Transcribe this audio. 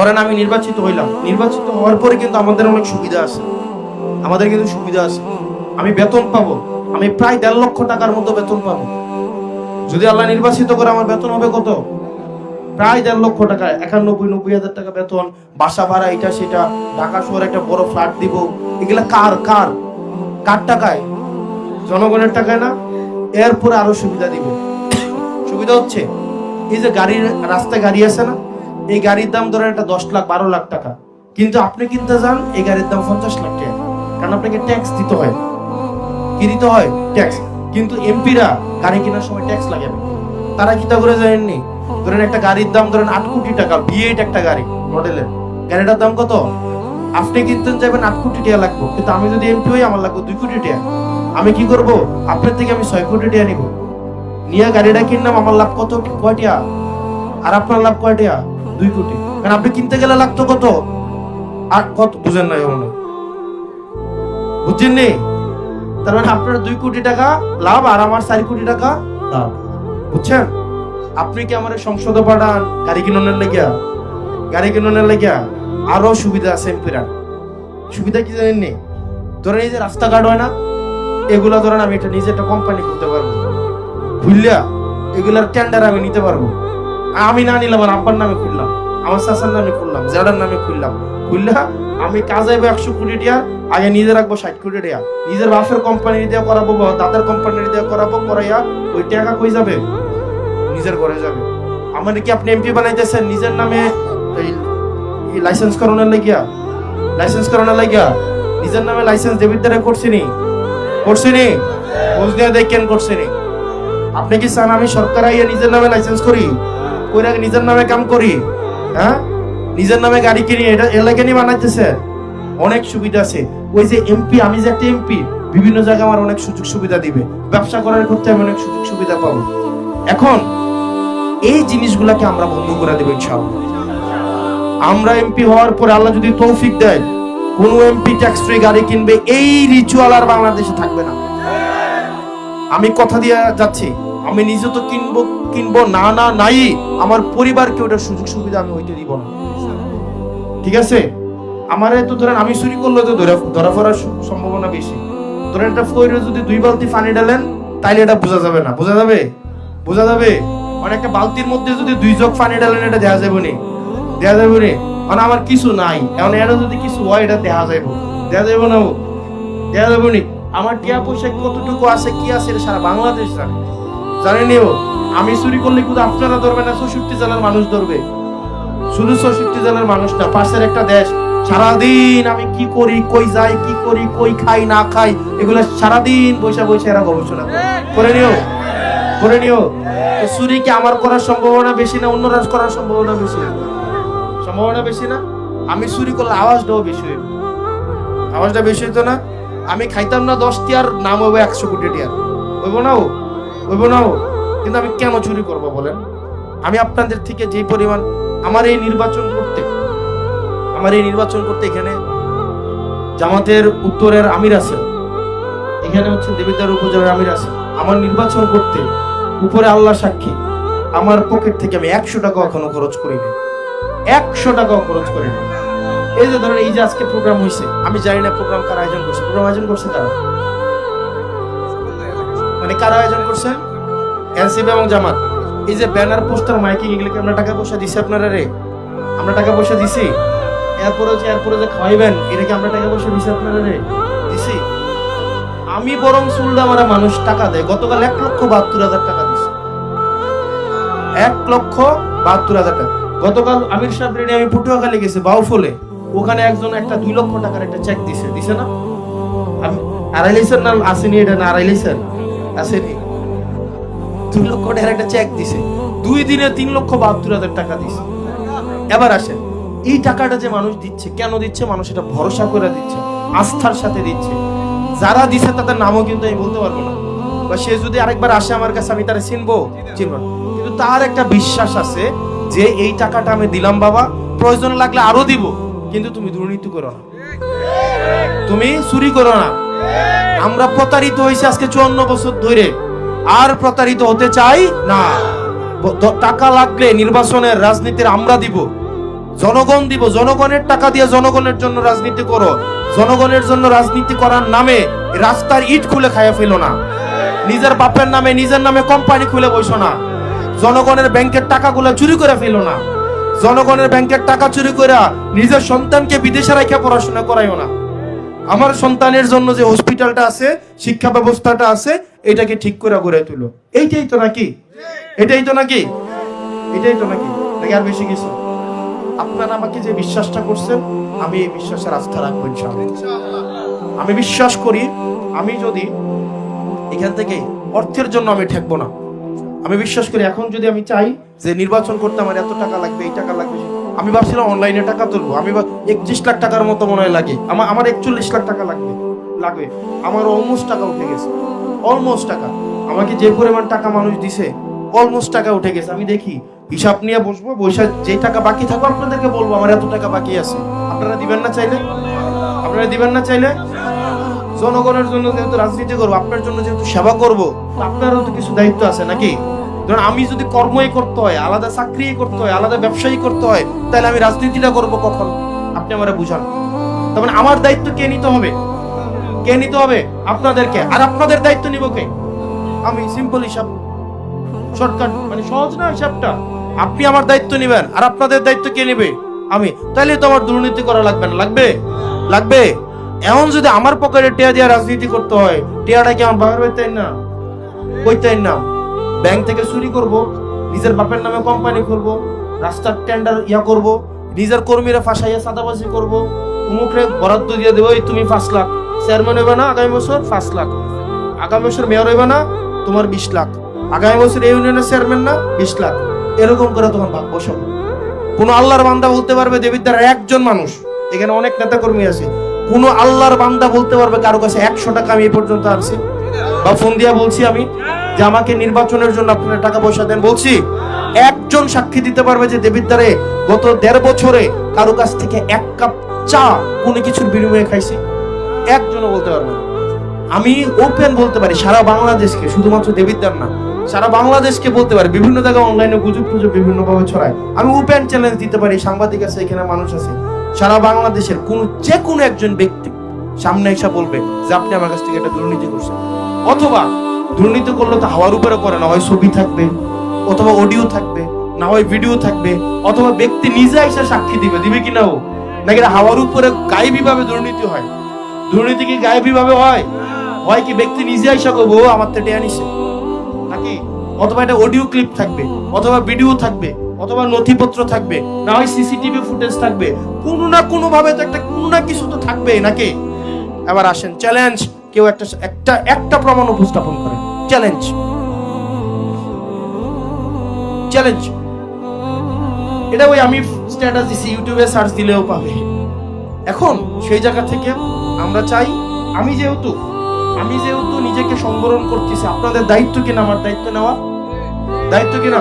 ধরেন আমি নির্বাচিত হইলাম। নির্বাচিত হওয়ার পরে কিন্তু আমাদের অনেক সুবিধা আছে। আমাদের কিন্তু সুবিধা আছে। আমি বেতন পাবো। আমি প্রায় দেড় লক্ষ টাকার মতো বেতন পাবো। যদি আল্লাহ নির্বাচিত করে আমার বেতন হবে কত? প্রায় দেড় লক্ষ টাকা, একানব্বই, নব্বই হাজার টাকা বেতন। বাসা ভাড়া এটা সেটা। ঢাকা শহরে একটা বড় ফ্ল্যাট দিব। এগুলা কার কার? কার টাকায়? জনগণের টাকায় না? এরপরে আরও সুবিধা দিব। সুবিধা হচ্ছে, এই যে গাড়ির রাস্তায় গাড়ি আছে না? এই গাড়ির দাম ধরেন একটা দশ লাখ, বারো লাখ টাকা। কিন্তু আপনি কিনতে যান, এই গাড়ির দাম পঞ্চাশ লাখ টাকা। কারণ আপনাকে ট্যাক্স দিতে হয়। কি দিতে হয়? ট্যাক্স কিন্তু এমপিরা গাড়ি কেনার সময় ট্যাক্স লাগাবে। তারা কি তা করে জানেননি? ধরেন একটা গাড়ির দাম ধরেন আট কোটি টাকা বিএড একটা গাড়ি, মডেলের। গাড়িটার দাম কত? আপনি কিনতে যাবেন আট কোটি টাকা লাগবে। কিন্তু আমি যদি এমপি হই, আমার লাগবে দুই কোটি টাকা। আমি কি করব? আপনার থেকে আমি ছয় কোটি টাকা নিব। নিয়ে গাড়িটা কিনলাম, আমার লাভ কত? কয়টিয়া আর আপনার লাভ কয়টিয়া দুই কোটি। কারণ আপনি কিনতে গেলে লাগতো কত? আর কত? বুঝেন না মনে হয়। বুঝছেন নি? তার মানে আপনার দুই কোটি টাকা লাভ আর আমার চার কোটি টাকা লাভ। বুঝছেন? আপনি কি আমার সংসদে পাঠান? গাড়ি কিনোনের লেগিয়া? গাড়ি কিনোনের লেগিয়া? আরও সুবিধা আছে এমপিরা। সুবিধা কি জানেন নেই ধরেন এই যে রাস্তাঘাট হয় না, এগুলা ধরেন আমি এটা নিজে একটা কোম্পানি করতে পারব। বুঝলা এগুলার টেন্ডার আমি নিতে পারব। আমি না নিলাম আমার আব্বার নামে খুললাম। আমার চাচার নামে খুললাম জেডার নামে খুললাম। খুললা আমি কাজ আইবো একশো কোটি টাকা আগে নিজে রাখব ষাট কোটি টাকা। নিজের বাপের কোম্পানি দিয়ে করাবো বা দাদার কোম্পানি দিয়ে করাবো, করাইয়া ওই টাকা কই যাবে? নিজের ঘরে যাবে। আমার কি আপনি এমপি বানাইতেছেন, নিজের নামে লাইসেন্স করানোর লাগিয়া? লাইসেন্স করানোর লাগিয়া? নিজের নামে লাইসেন্স ডেবিট দ্বারা করছিনি করছিনি বুঝ দিয়ে দেখেন করছিনি আপনি কি চান আমি সরকার আইয়া নিজের নামে লাইসেন্স করি? কইরা নিজের নামে কাম করি? হ্যাঁ? নিজের নামে গাড়ি কিনি, এটা এলাকা নিয়ে বানাইতেছে। অনেক সুবিধা আছে। ওই যে এমপি, আমি যে একটা এমপি, বিভিন্ন জায়গায় আমার অনেক সুযোগ সুবিধা দিবে। ব্যবসা করার করতে আমি অনেক সুযোগ সুবিধা পাবো। এখন, এই জিনিসগুলাকে আমরা বন্ধ করে দেবো ইনশাআল্লাহ। আমরা এমপি হওয়ার পরে আল্লাহ যদি তৌফিক দেয়, কোন এমপি ট্যাক্স ফ্রি গাড়ি কিনবে, এই রিচুয়াল আর বাংলাদেশে থাকবে না। আমি কথা দিয়ে যাচ্ছি, আমি নিজে তো কিনবো কিনবো? না না, নাই। আমার পরিবারকে ওটার সুযোগ সুবিধা আমি হইতে দিব না। ঠিক আছে? আমারে তো ধরেন, আমি চুরি করলে তো ধরা সু- সম্ভাবনা বেশি। ধরেন একটা ফইরে যদি দুই বালতি পানি ডালেন তাইলে এটা বোঝা যাবে না। বোঝা যাবে? বোঝা যাবে? মানে একটা বালতির মধ্যে যদি দুই জগ পানি ডালেন এটা দেখা যাবে নি। দেখা যাবে নি? মানে আমার কিছু নাই। এখন এটা যদি কিছু হয়, এটা দেখা যাইব। দেখা যাবে না? দেখা যাবে নি? আমার টিয়া পয়সা কতটুকু আছে, কি আছে, এটা সারা বাংলাদেশ জানে। জানেনি ও? আমি চুরি করলে কিন্তু আপনারা ধরবে না, চৌষট্টি জেলার মানুষ ধরবে। শুধু চৌষট্টি জেলার মানুষ না, পাশের একটা দেশ, সারাদিন আমি কি করি, কই যাই, কি করি, কই খাই, না খাই, এগুলো সারাদিন বৈশা বৈশা এরা গবেষণা করে। নিও করে নিও। চুরি কি আমার করার সম্ভাবনা বেশি না অন্য অন্যরা করার সম্ভাবনা বেশি? না সম্ভাবনা বেশি না? আমি চুরি করলে আওয়াজটাও বেশি হইবে। আওয়াজটা বেশি হইতো না? আমি খাইতাম না দশ টিয়ার, নাম হইবে একশো কোটি টিয়ার। হইব না ও? হইব না ও? কিন্তু আমি কেন চুরি করব বলেন? আমি আপনাদের থেকে যে পরিমাণ আমার এই নির্বাচন করতে, আমার এই নির্বাচন করতে এখানে জামাতের উত্তরের আমির আছে, এখানে হচ্ছে দেবিদ্বার উপজেলার আমির আছে। আমার নির্বাচন করতে উপরে আল্লাহ সাক্ষী, আমার পকেট থেকে আমি একশো টাকা এখনও খরচ করি করিনি। একশো টাকাও খরচ করিনি। এই যে ধরেন, এই যে আজকে প্রোগ্রাম হয়েছে আমি জানি না প্রোগ্রাম কার আয়োজন করছে। প্রোগ্রাম আয়োজন করছে কারা? মানে কারা আয়োজন করছেন এনসিপি এবং জামাত, এই যে ব্যানার, পোস্টার, মাইকিং, এগুলোকে আমরা টাকা পয়সা দিছি আপনারা রে। আমরা টাকা পয়সা দিছি। এরপরে যে এরপরে যে খাওয়াইবেন এটাকে আমরা টাকা পয়সা দিছি আপনারা রে? দিছি। আমি বরং চুলডা মারা মানুষ টাকা দেয়। গতকাল এক লক্ষ বাহাত্তর হাজার টাকা দিছি। এক লক্ষ বাহাত্তর হাজার টাকা। গতকাল আমির সাহেব রেডি, আমি পটুয়াখালী গেছি, বাউফলে। ওখানে একজন একটা দুই লক্ষ টাকার একটা চেক দিছে। দিছে না? আমি আড়াই না? আসেনি এটা না, আড়াই লাইসের আসেনি। দুই লক্ষ টাকার একটা চেক দিছে। দুই দিনে তিন লক্ষ বাহাত্তর হাজার টাকা দিছে। এবার আসেন, এই টাকাটা যে মানুষ দিচ্ছে, কেন দিচ্ছে? মানুষ এটা ভরসা করে দিচ্ছে, আস্থার সাথে দিচ্ছে। যারা দিছে তাদের নামও কিন্তু আমি বলতে পারব না। বা সে যদি আরেকবার আসে আমার কাছে, আমি তারা চিনবো? চিনবো কিন্তু তার একটা বিশ্বাস আছে যে এই টাকাটা আমি দিলাম বাবা, প্রয়োজন লাগলে আরও দিব। কিন্তু তুমি দুর্নীতি করো না। তুমি চুরি করো না। আমরা প্রতারিত হয়েছি আজকে চুয়ান্ন বছর ধরে। আর প্রতারিত হতে চাই না। টাকা লাগলে নির্বাচনের রাজনীতির আমরা দিব। জনগণ দিব, জনগণের টাকা দিয়ে জনগণের জন্য রাজনীতি করো। জনগণের জন্য রাজনীতি করার নামে রাস্তার ইট খুলে খাইয়া ফেলো না। নিজের বাপের নামে, নিজের নামে কোম্পানি খুলে বসো না। জনগণের ব্যাংকের টাকাগুলো চুরি করে ফেলো না। জনগণের ব্যাংকের টাকা চুরি করে নিজের সন্তানকে বিদেশে রেখে পড়াশোনা করাইও না। আমার সন্তানের জন্য যে হসপিটালটা আছে, শিক্ষা ব্যবস্থাটা আছে এটাকে ঠিক করে গড়ে তুলো। এইটাই তো নাকি? এটাই তো নাকি? এটাই তো নাকি? নাকি আর বেশি কিছু? আপনারা আমাকে যে বিশ্বাসটা করছেন, আমি এই বিশ্বাসের আস্থা রাখব আমি বিশ্বাস করি, আমি যদি এখান থেকে অর্থের জন্য আমি ঠেকবো না, আমি বিশ্বাস করি এখন যদি আমি চাই যে নির্বাচন করতে আমার এত টাকা লাগবে, এই টাকা লাগবে, আমি ভাবছিলাম অনলাইনে টাকা তুলবো, আমি একত্রিশ লাখ টাকার মতো মনে হয় লাগে, আমার আমার একচল্লিশ লাখ টাকা লাগবে লাগবে, আমার অলমোস্ট টাকা উঠে গেছে। অলমোস্ট টাকা। আমাকে যে পরিমাণ টাকা মানুষ দিছে অলমোস্ট টাকা উঠে গেছে। আমি দেখি, হিসাব নিয়ে বসবো বৈশাখ যে টাকা বাকি থাকবে আপনাদেরকে বলব, আমার এত টাকা বাকি আছে। আপনারা দিবেন না চাইলে? আপনারা দিবেন না চাইলে? জনগণের জন্য যেহেতু রাজনীতি করব, আপনার জন্য যেহেতু সেবা করব আপনারও তো কিছু দায়িত্ব আছে নাকি? ধরুন, আমি যদি কর্মই করতে হয়, আলাদা চাকরি করতে হয়, আলাদা ব্যবসায়ী করতে হয়, তাহলে আমি রাজনীতিটা করব কখন? আপনি আমারে বুঝান। তার মানে আমার দায়িত্ব কে নিতে হবে? কে নিতে হবে? আপনাদেরকে। আর আপনাদের দায়িত্ব নিব কে? আমি সিম্পল হিসাব। শর্টকাট মানে সহজ না হিসাবটা? আপনি আমার দায়িত্ব নেবেন, আর আপনাদের দায়িত্ব কে নেবে? আমি। তাহলে তো আমার দুর্নীতি করা লাগবে না। লাগবে? লাগবে? এমন যদি আমার পকেটে টিয়া দিয়ে রাজনীতি করতে হয়, টিয়াটা কি আমার বাবার বাড়িতে না? কইতেন না? ব্যাংক থেকে চুরি করব, নিজের বাপের নামে কোম্পানি করব রাস্তার টেন্ডার ইয়া করব, নিজের কর্মীরা ফাঁসাইয়া সাদাবাজি করব উমুকরে বরাদ্দ দিয়ে দেবো তুমি পাঁচ লাখ। চেয়ারম্যান হইবে না, আগামী বছর পাঁচ লাখ। আগামী বছর মেয়র হইবে না, তোমার বিশ লাখ। আগামী বছর এই ইউনিয়নের চেয়ারম্যান না, বিশ লাখ। এরকম করে তোমার ভাগ বসো। কোন আল্লাহর বান্দা বলতে পারবে দেবিদ্যার একজন মানুষ। এখানে অনেক নেতা কর্মী আছে। কোন আল্লাহর বান্দা বলতে পারবে কারও কাছে একশো টাকা আমি এই পর্যন্ত আনছি। বা ফোন দিয়া বলছি আমি যে আমাকে নির্বাচনের জন্য আপনারা টাকা পয়সা দেন। বলছি, একজন সাক্ষী দিতে পারবে যে দেবিদ্দারে গত দেড় বছরে কারও কাছ থেকে এক কাপ চা কোনো কিছুর বিনিময়ে খাইছি। একজনও বলতে পারবে না। আমি ওপেন বলতে পারি, সারা বাংলাদেশকে, শুধুমাত্র দেবিদ্দার না, সারা বাংলাদেশকে বলতে পারি, বিভিন্ন জায়গায় অনলাইনে গুজব টুজব বিভিন্ন ভাবে ছড়ায়। আমি ওপেন চ্যালেঞ্জ দিতে পারি, সাংবাদিক আছে, এখানে মানুষ আছে। সারা বাংলাদেশের কোন যে কোনো একজন ব্যক্তি সামনে এসে বলবে যে, আপনি আমার কাছ থেকে একটা দুর্নীতি করছেন। অথবা, দুর্নীতি করলে তো হাওয়ার উপরে করে, না হয় ছবি থাকবে, অথবা অডিও থাকবে, না হয় ভিডিও থাকবে, অথবা ব্যক্তি নিজে এসে সাক্ষী দিবে। দিবে কিনা ও? নাকি হাওয়ার উপরে গায়েবী ভাবে দুর্নীতি হয়? দুর্নীতি কি গায়েবী ভাবে হয়। হয় কি ব্যক্তি নিজে আইসা করব আমার তো টেয়া নিছে। নাকি? অথবা এটা অডিও ক্লিপ থাকবে, অথবা ভিডিও থাকবে, অথবা নথিপত্র থাকবে, না হয় সিসিটিভি ফুটেজ থাকবে। কোনো না কোনো ভাবে তো একটা, কোনো না কিছু তো থাকবে নাকি? এবার আসেন, চ্যালেঞ্জ, কেউ একটা একটা একটা প্রমাণ উপস্থাপন করে চ্যালেঞ্জ। চ্যালেঞ্জ। এটা ওই আমি স্ট্যাটাস দিছি, ইউটিউবে সার্চ দিলেও পাবে। এখন সেই জায়গা থেকে আমরা চাই, আমি যেহেতু আমি যেহেতু নিজেকে সংবরণ করতেছি, আপনাদের দায়িত্ব কিনা আমার দায়িত্ব নেওয়া? দায়িত্ব কিনা